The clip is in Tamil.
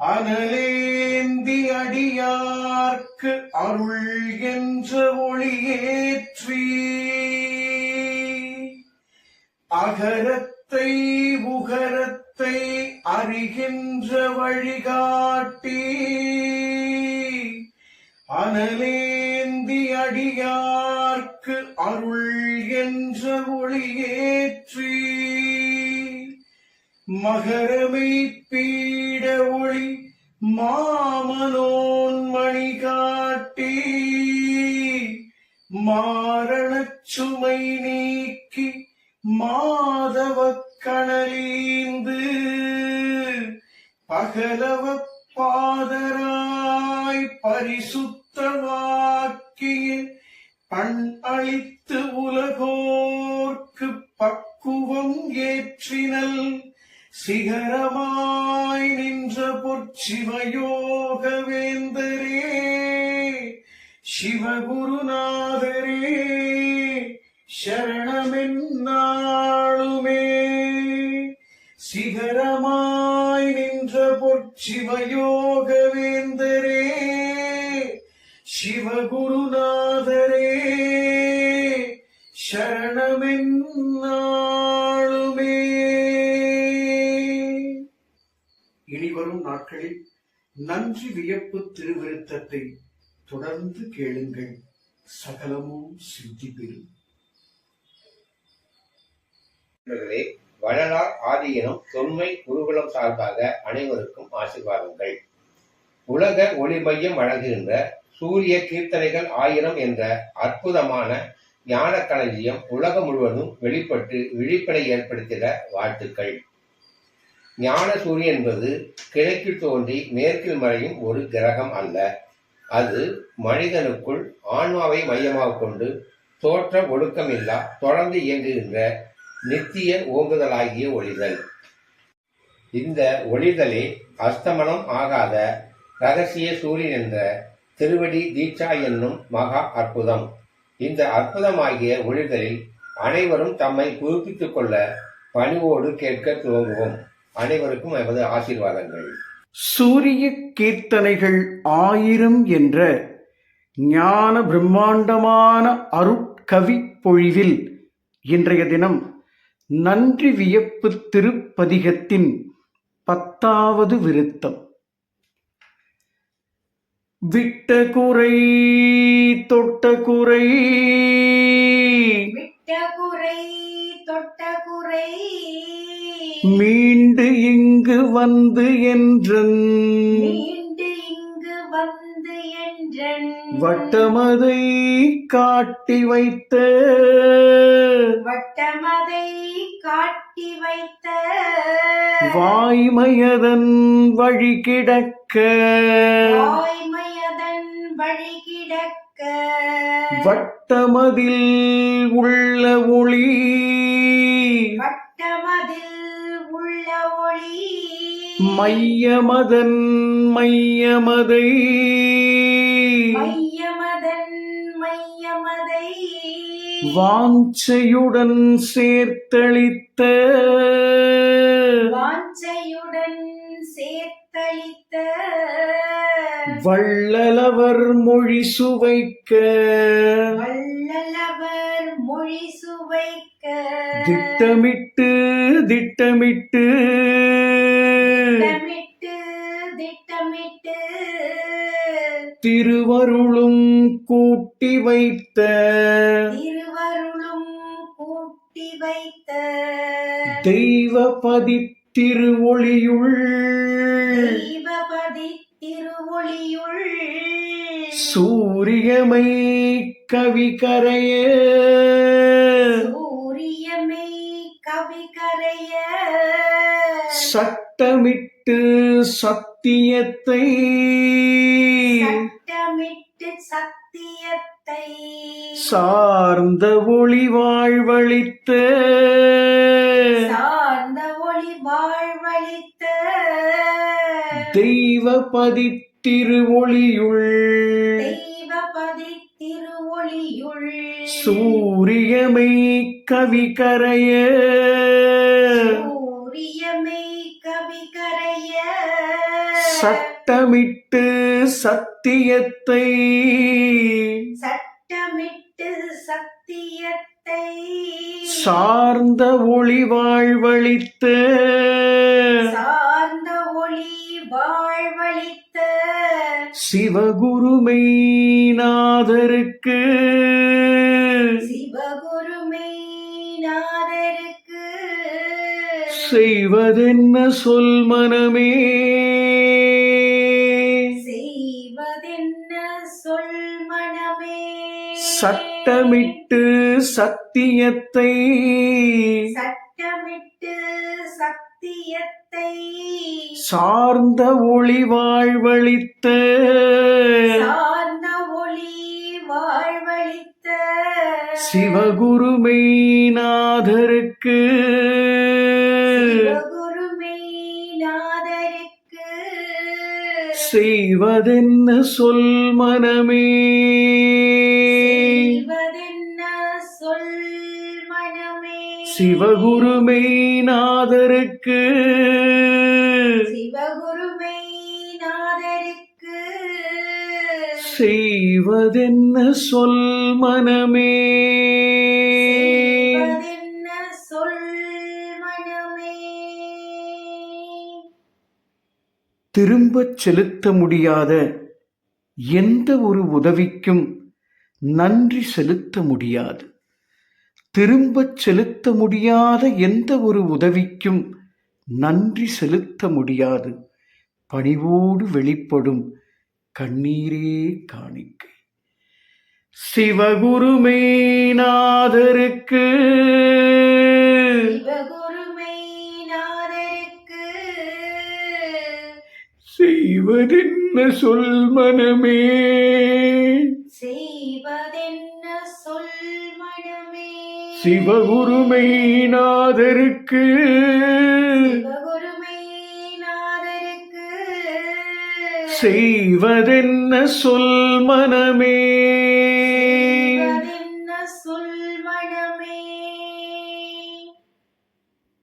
அனலேந்தி அடியார்க்கு அருள் என்ற ஒளியேற்றி அகரத்தை உகரத்தை அறிகின்ற வழிகாட்டி அனலேந்தி அடியார்க்கு அருள் என்ற ஒளியேற்றி மகரமை பீட ஒளி மாமனோன் மணி காட்டி மாரணச் சுமை நீக்கி மாதவ கணலீந்து பகலவ பாதராய் பரிசுத்த வாக்கிய பண் அழித்து உலகோர்க்கு பக்குவம் ஏற்றினல். சிகரமாய் நின்ற பொற்சிவயோக வேந்தரே சிவகுருநாதரே சரணமென்னாளுமே. சிகரமாய் நின்ற பொற்சிவயோக வேந்தரே சிவகுருநாதரே சரணமென்னா நாட்களில் நன்றி வியப்பு திருவிருத்தத்தை தொடர்ந்து கேளுங்கள். சகலமும் சித்தி பெறும். வள்ளலார் ஆதியினும் தொன்மை குருகுலம் சார்பாக அனைவருக்கும் ஆசீர்வாதங்கள். உலக ஒளி மையம் வழங்குகின்ற சூரிய கீர்த்தனைகள் ஆயிரம் என்ற அற்புதமான ஞான களஞ்சியம் உலகம் முழுவதும் வெளிப்பட்டு விழிப்படை ஏற்படுத்திட வாழ்த்துக்கள். ஞான சூரியன் என்பது கிழக்கில் தோன்றி மேற்கில் மறையும் ஒரு கிரகம் அல்ல. அது மனிதனுக்குள் ஆன்மாவை மையமாக கொண்டு தோற்ற ஒடுக்கமில்லா தொடர்ந்து இயங்குகின்ற நித்திய ஓங்குதலாகிய ஒளிதல். இந்த ஒளிதலே அஸ்தமனம் ஆகாத ரகசிய சூரியன் என்ற திருவடி தீட்சா என்னும் மகா அற்புதம். இந்த அற்புதமாகிய ஒளிதலில் அனைவரும் தம்மை புதுப்பித்துக் கொள்ள பணிவோடு கேட்க துவங்குவோம். அனைவருக்கும் எமது ஆசீர்வாதங்கள். சூரிய கீர்த்தனைகள் ஆயிரம் என்ற ஞான பிரம்மாண்டமான அருட்கவி பொழிவில் இன்றைய தினம் நன்றி வியப்பு திருப்பதிகத்தின் பத்தாவது விருத்தம். விட்ட குறை தொட்ட குறை. விட்ட குறை தொட்ட குறை. மீண்டு இங்கு வந்து என்றன். மீண்டு இங்கு வந்து என்றன். வட்டமதை காட்டி வைத்த. வட்டமதை காட்டி வைத்த. வாய்மையதன் வழி கிடக்க. வாய்மையதன் வழி கிடக்க. வட்டமதில் உள்ள ஒளி. வட்டமதில் மையமதன் மையமதை. மையமதன் மையமதை. வாஞ்சையுடன் சேர்த்தளித்த. வாஞ்சையுடன் சேர்த்தளித்த. வள்ளலவர் மொழி சுவைக்க. வள்ளலவர் மொழி சுவைக்க. திட்டமிட்டு திட்டமிட்டு. திட்டமிட்டு திருவருளும் கூட்டி வைத்த. திருவருளும் கூட்டி வைத்த. தெய்வபதி திருவொளியுள். தெய்வபதி திருவொளியுள். சூரியமை கவி கரைய சூரியமை கவி கரைய சட்டமிட்டு சத்தியத்தை. சட்டமிட்டு சத்தியத்தை. சார்ந்த ஒளி வாழ்வழித்த. தெய்வபதி திருவொளியுள் தெய்வபதி திருவொளியுள் சூரியமை கவி கரைய சூரியமை கவி கரைய சட்டமிட்டு சத்தியத்தை சட்டமிட்டு சத்தியத்தை சார்ந்த ஒளி வாழ்வழித்த சிவகுருமை நாதருக்கு சிவகுருமை நாதருக்கு செய்வதென்ன சொல் மனமே. செய்வதென்ன சொல் மனமே. சட்டமிட்டு சத்தியத்தை. சட்டமிட்டு சத்தியத்தை. சார்ந்த. ஒளி வாழ்வழித்த. சார்ந்த ஒளி வாழ்வழித்த. சிவகுருமை நாதருக்கு சிவகுருமை நாதருக்கு செய்வதென்ன சொல் மனமே. சிவகுருமை நாதருக்கு சிவகுருமை நாதருக்கு செய்வதென்ன சொல் மனமே. செய்வதென்ன சொல் மனமே. திரும்பச் செலுத்த முடியாத எந்த ஒரு உதவிக்கும் நன்றி செலுத்த முடியாது. திரும்பச் செலுத்த முடியாத எந்த ஒரு உதவிக்கும் நன்றி செலுத்த முடியாது. பணிவோடு வெளிப்படும் கண்ணீரே காணிக்கை. சிவகுருமே நாதருக்கு சிவகுருமை நாதருக்கு செய்வதென்ன சொல் மனமே செய்வதென்ன சொல் சிவகுருமை நாதருக்கு செய்வதென்ன சொல் மனமே?